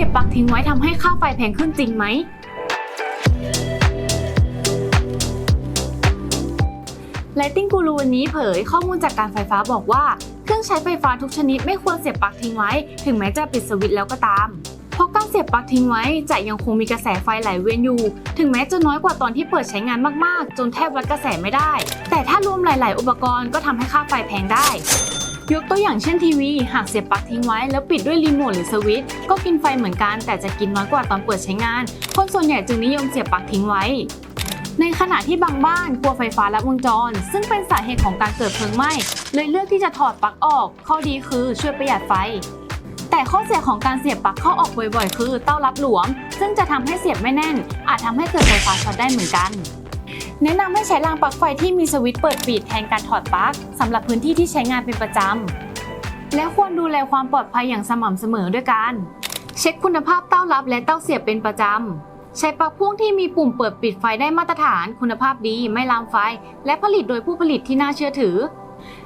สียบปลั๊กทิ้งไว้ทำให้ค่าไฟแพงขึ้นจริงไหมไลติงกูรูวันนี้เผยข้อมูลจากการไฟฟ้าบอกว่า เครื่องใช้ไฟฟ้าทุกชนิดไม่ควรเสียบปลั๊กทิ้งไว้ ถึงแม้จะปิดสวิตช์แล้วก็ตาม เพราะการเสียบปลั๊กทิ้งไว้จะยังคงมีกระแสไฟไหลเวียนอยู่ ถึงแม้จะน้อยกว่าตอนที่เปิดใช้งานมากๆ จนแทบวัดกระแสไม่ได้ แต่ถ้ารวมหลาย ๆ อุปกรณ์ก็ทำให้ค่าไฟแพงได้ ยกตัวอย่างเช่นทีวี หากเสียบปลั๊กทิ้งไว้แล้วปิดด้วยรีโมทหรือสวิตช์ก็กินไฟเหมือนกัน แต่จะกินน้อยกว่าตอนเปิดใช้งาน คนส่วนใหญ่จึงนิยมเสียบปลั๊กทิ้งไว้ ในขณะที่บางบ้านกลัวไฟฟ้าลัดวงจร ซึ่งเป็นสาเหตุของการเกิดเพลิงไหม้เลยเลือกที่จะถอดปลั๊กออก ข้อดีคือช่วยประหยัดไฟ แต่ข้อเสียของการเสียบปลั๊กเข้าออกบ่อยๆ คือเต้ารับหลวม ซึ่งจะทำให้เสียบไม่แน่น อาจทำให้เกิดไฟฟ้าช็อตได้เหมือนกัน แนะนำให้ใช้รางปลั๊กไฟที่มีสวิตช์เปิดปิดแทนการถอดปลั๊กสำหรับพื้นที่ที่ใช้งานเป็นประจำ และควรดูแลความปลอดภัยอย่างสม่ำเสมอด้วยการ เช็คคุณภาพเต้ารับและเต้าเสียบเป็นประจำ ใช้ปลั๊กพ่วงที่มีปุ่มเปิดปิดไฟได้มาตรฐาน คุณภาพดีไม่ลามไฟ และผลิตโดยผู้ผลิตที่น่าเชื่อถือ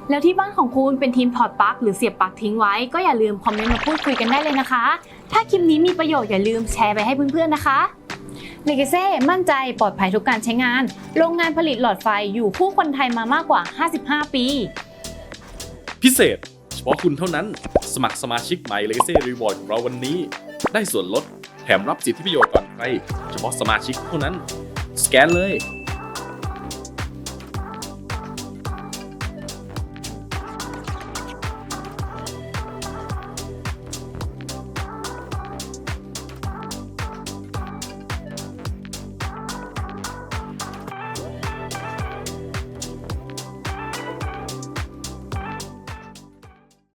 แล้วที่บ้านของคุณเป็นทีมถอดปลั๊กหรือเสียบปลั๊กทิ้งไว้ก็อย่าลืมคอมเมนต์มาพูดคุยกันได้เลยนะคะ ถ้าคลิปนี้มีประโยชน์อย่าลืมแชร์ไปให้เพื่อนๆนะคะ เลเกเซ่มั่นใจปลอดภัยทุกการใช้งาน โรงงานผลิตหลอดไฟอยู่คู่คนไทยมามากกว่า 55 ปี พิเศษ เฉพาะคุณเท่านั้น สมัครสมาชิกใหม่ Legacy Reward ของเราวันนี้ ได้ส่วนลด แถมรับสิทธิประโยชน์ก่อนใคร เฉพาะสมาชิกเท่านั้น สแกนเลย